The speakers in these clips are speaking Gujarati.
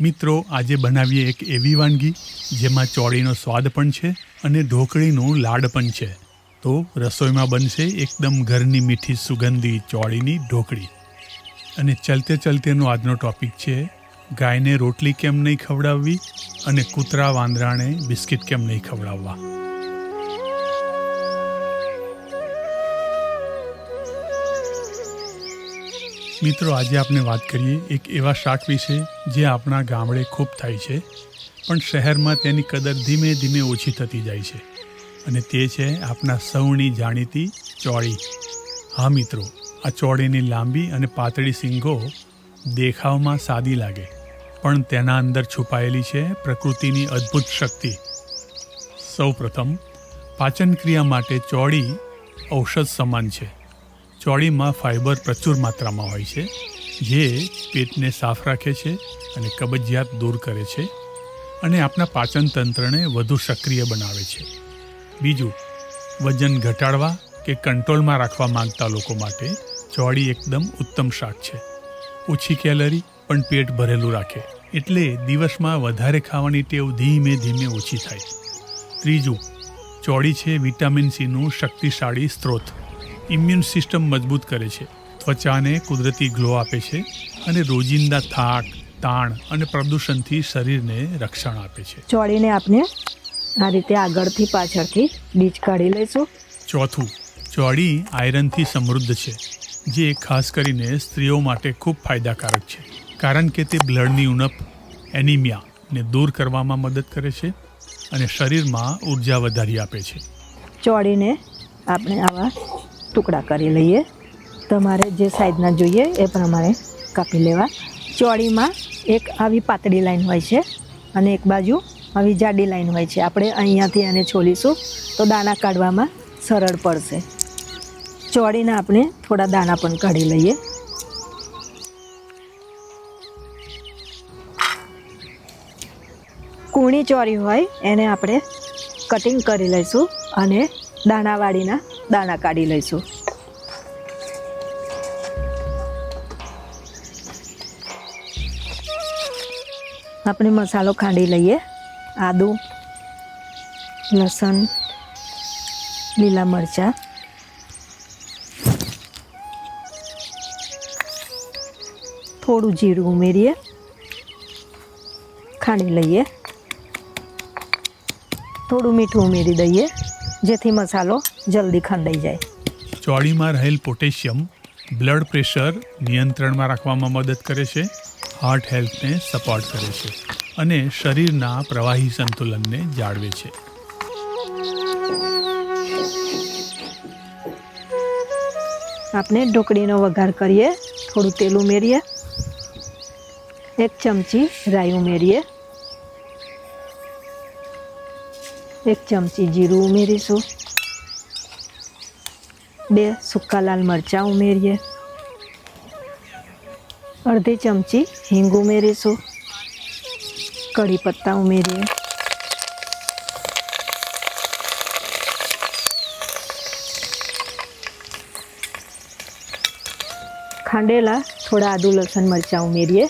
મિત્રો, આજે બનાવીએ એક એવી વાનગી, જેમાં ચોળીનો સ્વાદ પણ છે અને ઢોકળીનું લાડ પણ છે. તો રસોઈમાં બનશે એકદમ ઘરની મીઠી સુગંધી ચોળીની ઢોકળી. અને ચલતે ચલતેનો આજનો ટોપિક છે, ગાયને રોટલી કેમ નહીં ખવડાવવી અને કૂતરા વાંદરાને બિસ્કિટ કેમ નહીં ખવડાવવા? મિત્રો, આજે આપણે વાત કરીએ એક એવા શાક વિશે જે આપણા ગામડે ખૂબ થાય છે, પણ શહેરમાં તેની કદર ધીમે ધીમે ઓછી થતી જાય છે. અને તે છે આપણા સૌની જાણીતી ચોળી. હા મિત્રો, આ ચોળીની લાંબી અને પાતળી સિંગો દેખાવમાં સાદી લાગે, પણ તેના અંદર છુપાયેલી છે પ્રકૃતિની અદ્ભુત શક્તિ. સૌપ્રથમ પાચન ક્રિયા માટે ચોળી ઔષધ સમાન છે. ચોળીમાં ફાઇબર પ્રચુર માત્રામાં હોય છે, જે પેટને સાફ રાખે છે અને કબજિયાત દૂર કરે છે અને આપણા પાચન તંત્રને વધુ સક્રિય બનાવે છે. બીજું, વજન ઘટાડવા કે કંટ્રોલમાં રાખવા માંગતા લોકો માટે ચોળી એકદમ ઉત્તમ શાક છે. ઓછી કેલરી પણ પેટ ભરેલું રાખે, એટલે દિવસમાં વધારે ખાવાની ટેવ ધીમે ધીમે ઓછી થાય. ત્રીજું, ચોળી છે વિટામિન સીનું શક્તિશાળી સ્ત્રોત. ઇમ્યુન સિસ્ટમ મજબૂત કરે છે. ત્વચાને કુદરતી ગ્લો આપે છે અને રોજિંદા થાક તાણ અને પ્રદૂષણથી શરીરને રક્ષણ આપે છે. ચોળીને આપણે આ રીતે આગળથી પાછળથી બીજ કાઢી લઈશું. ચોથું ચોળી આયરનથી સમૃદ્ધ છે જે ખાસ કરીને સ્ત્રીઓ માટે ખૂબ ફાયદાકારક છે કારણ કે તે બ્લડની ઉણપ એનિમિયાને દૂર કરવામાં મદદ કરે છે અને શરીરમાં ઊર્જા વધારી આપે છે. ચોળીને આપણે આવા ટુકડા કરી લઈએ. તમારે જે સાઈઝના જોઈએ એ પ્રમાણે કાપી લેવા. ચોળીમાં એક આવી પાતળી લાઈન હોય છે અને એક બાજુ આવી જાડી લાઈન હોય છે. આપણે અહીંયાથી એને છોલીશું તો દાણા કાઢવામાં સરળ પડશે. ચોળીના આપણે થોડા દાણા પણ કાઢી લઈએ. કૂણી ચોરી હોય એને આપણે કટિંગ કરી લઈશું અને દાણાવાળીના દાણા કાઢી લઈશું. આપણે મસાલો ખાંડી લઈએ. આદું, લસણ, લીલા મરચાં. થોડું જીરું ઉમેરીએ. ખાંડી લઈએ. થોડું મીઠું ઉમેરી દઈએ. જેથી મસાલો જલ્દી ખંડાઈ જાય. ચોળીમાં રહેલ પોટેશિયમ બ્લડ પ્રેશર નિયંત્રણમાં રાખવામાં મદદ કરે છે હાર્ટ હેલ્થને સપોર્ટ કરે છે અને શરીરના પ્રવાહી સંતુલનને જાળવે છે. આપણે ઢોકળીનો વઘાર કરીએ થોડું તેલ ઉમેરીએ એક ચમચી રાઈ ઉમેરીએ એક ચમચી જીરું ઉમેરીશું. બે સૂકા લાલ મરચાં ઉમેરીએ. અડધી ચમચી હિંગ ઉમેરીશું. કઢી પત્તા ઉમેરીએ. ખાંડેલા થોડા આદુ લસણ મરચાં ઉમેરીએ.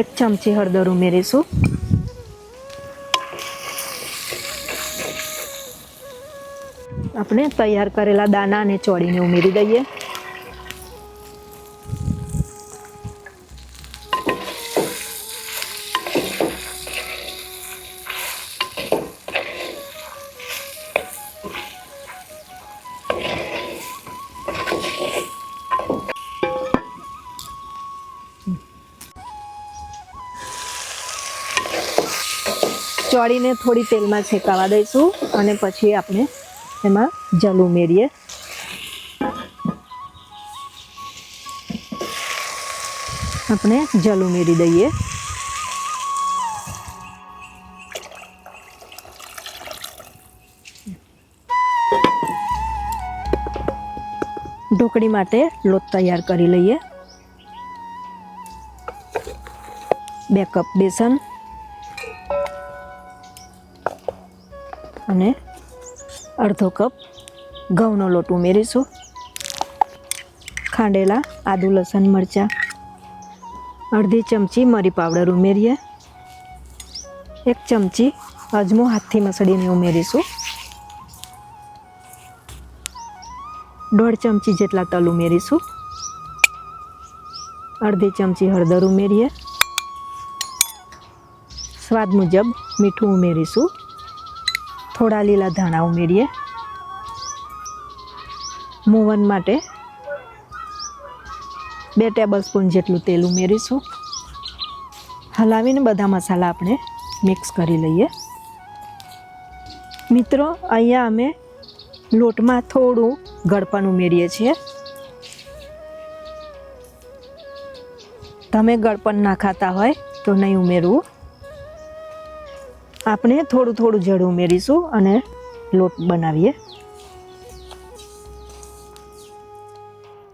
એક ચમચી હળદર ઉમેરીશું. આપણે તૈયાર કરેલા દાણા અને ચોળીને ઉમેરી દઈએ. ચોળીને થોડી તેલમાં શેકાવા દઈશું અને પછી આપણે એમાં જલ ઉમેરીએ. આપણે જલ ઉમેરી દઈએ. ઢોકળી માટે લોટ તૈયાર કરી લઈએ. બે કપ બેસન. અને અડધો કપ ઘઉંનો લોટ ઉમેરીશું. ખાંડેલા, આદુ, લસણ, મરચાં. અડધી ચમચી મરી પાવડર ઉમેરીએ. એક ચમચી અજમો હાથથી મસળીને ઉમેરીશું. દોઢ ચમચી જેટલા તલ ઉમેરીશું. અડધી ચમચી હળદર ઉમેરીએ. સ્વાદ મુજબ મીઠું ઉમેરીશું. થોડા લીલા ધાણા ઉમેરીએ. મોવન માટે બે ટેબલ સ્પૂન જેટલું તેલ ઉમેરીશું. હલાવીને બધા મસાલા આપણે મિક્સ કરી લઈએ. મિત્રો, અહીંયા અમે લોટમાં થોડું ગળપણ ઉમેરીએ છીએ. તમે ગળપણ ના ખાતા હોય તો નહીં ઉમેરવું. આપણે થોડું થોડું જળ ઉમેરીશું અને લોટ બનાવીએ.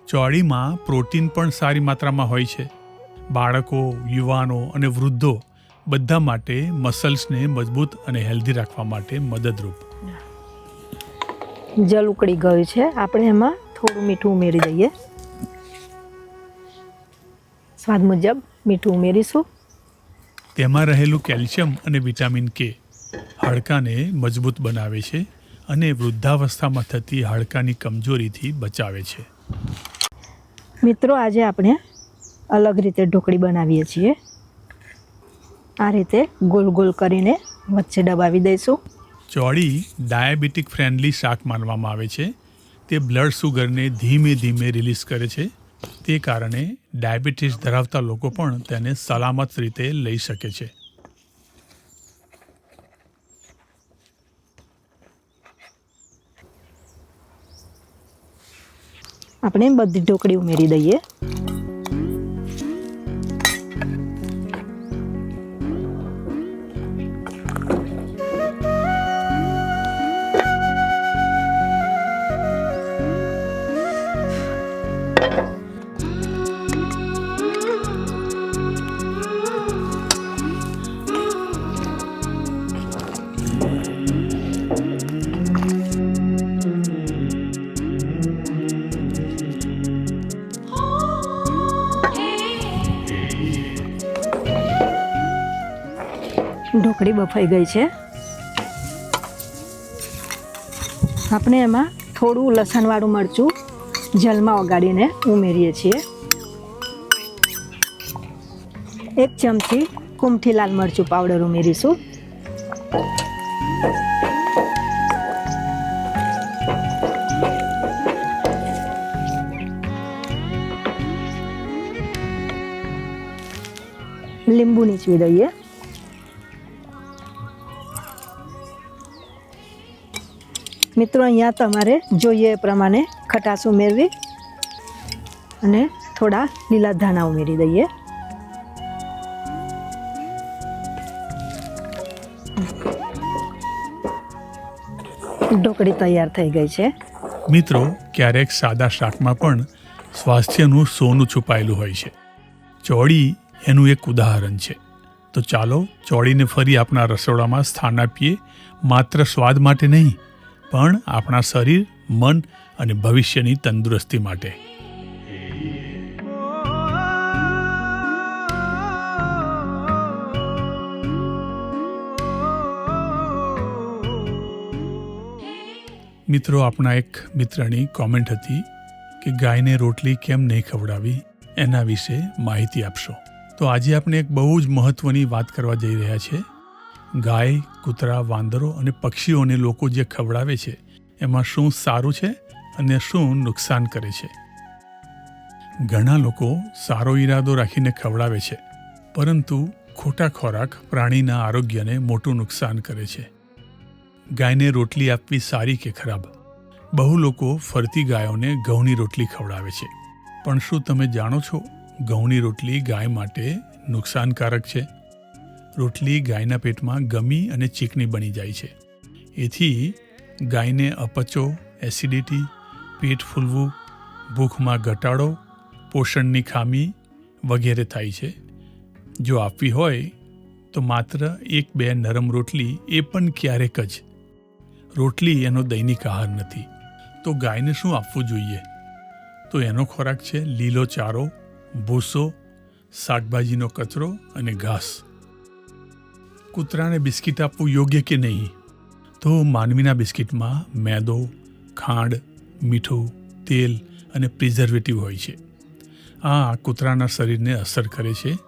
ચોળીમાં પ્રોટીન પણ સારી માત્રામાં હોય છે. બાળકો યુવાનો અને વૃદ્ધો બધા માટે મસલ્સને મજબૂત અને હેલ્ધી રાખવા માટે મદદરૂપ. જલ ઉકળી ગયું છે. આપણે એમાં થોડું મીઠું ઉમેરી દઈએ. સ્વાદ મુજબ મીઠું ઉમેરીશું. તેમાં રહેલું કેલ્શિયમ અને વિટામિન કે હાડકાને મજબૂત બનાવે છે અને વૃદ્ધાવસ્થામાં થતી હાડકાની કમજોરીથી બચાવે છે. મિત્રો આજે આપણે અલગ રીતે ઢોકળી બનાવીએ છીએ. આ રીતે ગોલ ગોલ કરીને વચ્ચે દબાવી દઈશું. ચોળી ડાયાબિટીક ફ્રેન્ડલી શાક માનવામાં આવે છે. તે બ્લડ શુગરને ધીમે ધીમે રિલીઝ કરે છે. તે કારણે ડાયાબિટીસ ધરાવતા લોકો પણ તેને સલામત રીતે લઈ શકે છે. આપણે બધી ઢોકળી ઉમેરી દઈએ. ઢોકળી બફાઈ ગઈ છે. આપણે એમાં થોડું લસણવાળું મરચું જલમાં ઓગાળીને ઉમેરીએ છીએ. એક ચમચી કુમઠી લાલ મરચું પાવડર ઉમેરીશું. લીંબુ નીચવી દઈએ. મિત્રો, અહીંયા તમારે જોઈએ એ પ્રમાણે ખટાશ ઉમેરવી અને થોડા લીલા ધાણા ઉમેરી દઈએ. ઢોકળી તૈયાર થઈ ગઈ છે. મિત્રો, ક્યારેક સાદા શાકમાં પણ સ્વાસ્થ્યનું સોનું છુપાયેલું હોય છે. ચોળી એનું એક ઉદાહરણ છે. તો ચાલો ચોળીને ફરી આપણા રસોડામાં સ્થાન આપીએ, માત્ર સ્વાદ માટે નહીં પણ આપણા શરીર, મન અને ભવિષ્યની તંદુરસ્તી માટે. મિત્રો આપણા એક મિત્રની કોમેન્ટ હતી કે ગાયને રોટલી કેમ નહીં ખવડાવી? એના વિશે માહિતી આપશો. તો આજે આપણે એક બહુ જ મહત્વની વાત કરવા જઈ રહ્યા છે ગાય, કૂતરા, વાંદરો અને પક્ષીઓને લોકો જે ખવડાવે છે, એમાં શું સારું છે અને શું નુકસાન કરે છે? ઘણા લોકો સારો ઈરાદો રાખીને ખવડાવે છે, પરંતુ ખોટા ખોરાક પ્રાણીના આરોગ્યને મોટું નુકસાન કરે છે. ગાયને રોટલી આપવી સારી કે ખરાબ? બહુ લોકો ફરતી ગાયોને ઘઉંની રોટલી ખવડાવે છે. પણ શું તમે જાણો છો, ઘઉંની રોટલી ગાય માટે નુકસાનકારક છે? રોટલી ગાયના પેટમાં ગમી અને ચીકણી બની જાય છે. એથી ગાયને અપચો, એસિડિટી, પેટ ફૂલવું, ભૂખમાં ઘટાડો, પોષણની ખામી વગેરે થાય છે. જો આપવી હોય, તો માત્ર એક બે નરમ રોટલી એ પણ ક્યારેક જ. રોટલી એનો દૈનિક આહાર નથી. તો ગાયને શું આપવું જોઈએ? તો એનો ખોરાક છે લીલો ચારો, ભૂસો, શાકભાજીનો કચરો અને ઘાસ. કૂતરાને બિસ્કિટ આપવું યોગ્ય કે નહીં? તો માનવીના બિસ્કિટમાં મેદો, ખાંડ, મીઠું, તેલ અને પ્રિઝર્વેટિવ હોય છે. આ કૂતરાના શરીરને અસર કરે છે,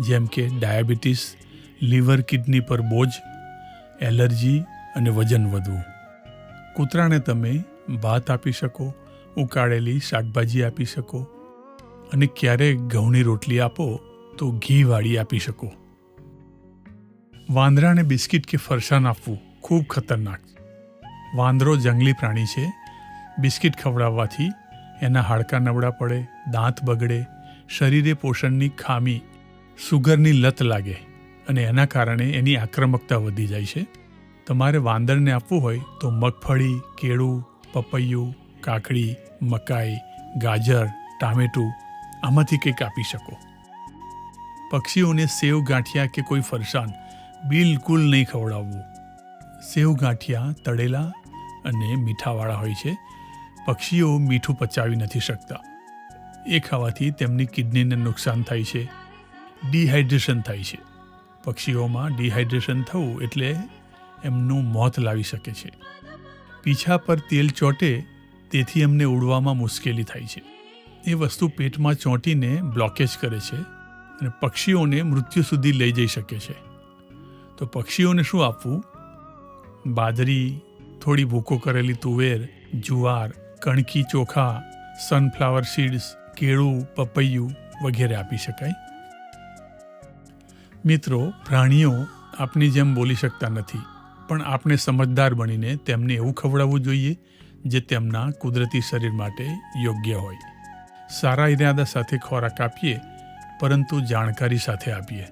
જેમ કે ડાયાબિટીસ, લીવર કિડની પર બોજ, એલર્જી અને વજન વધવું. કૂતરાને તમે ભાત આપી શકો, ઉકાળેલી શાકભાજી આપી શકો અને ક્યારેક ઘઉંની રોટલી આપો તો ઘીવાળી આપી શકો. વાંદરાને બિસ્કિટ કે ફરસાણ આપવું ખૂબ ખતરનાક વાંદરો જંગલી પ્રાણી છે. બિસ્કિટ ખવડાવવાથી એના હાડકાં નબળા પડે, દાંત બગડે, શરીરે પોષણની ખામી, સુગરની લત લાગે અને એના કારણે એની આક્રમકતા વધી જાય છે. તમારે વાંદરને આપવું હોય તો મગફળી, કેળું, પપૈયું, કાકડી, મકાઈ, ગાજર, ટામેટું આમાંથી કંઈક આપી શકો. પક્ષીઓને સેવ, ગાંઠિયા કે કોઈ ફરસાણ બિલકુલ નહીં ખવડાવવું. સેવ ગાંઠિયા તળેલા અને મીઠાવાળા હોય છે. પક્ષીઓ મીઠું પચાવી નથી શકતા. એ ખાવાથી તેમની કિડનીને નુકસાન થાય છે. ડિહાઇડ્રેશન થાય છે. પક્ષીઓમાં ડિહાઇડ્રેશન થવું એટલે એમનું મોત લાવી શકે છે. પીછા પર તેલ ચોંટે તેથી એમને ઉડવામાં મુશ્કેલી થાય છે. એ વસ્તુ પેટમાં ચોંટીને બ્લોકેજ કરે છે અને પક્ષીઓને મૃત્યુ સુધી લઈ જઈ શકે છે. તો પક્ષીઓને શું આપવું? બાજરી, થોડી ભૂકો કરેલી તુવેર, જુવાર કણકી ચોખા સનફ્લાવર સીડ્સ કેળું, પપૈયું વગેરે આપી શકાય? મિત્રો, પ્રાણીઓ આપની જેમ બોલી શકતા નથી, પણ આપણે સમજદાર બનીને તેમને એવું ખવડાવવું જોઈએ, જે તેમના કુદરતી શરીર માટે યોગ્ય હોય. સારા ઇરાદા સાથે ખોરાક આપીએ, પરંતુ જાણકારી સાથે આપીએ.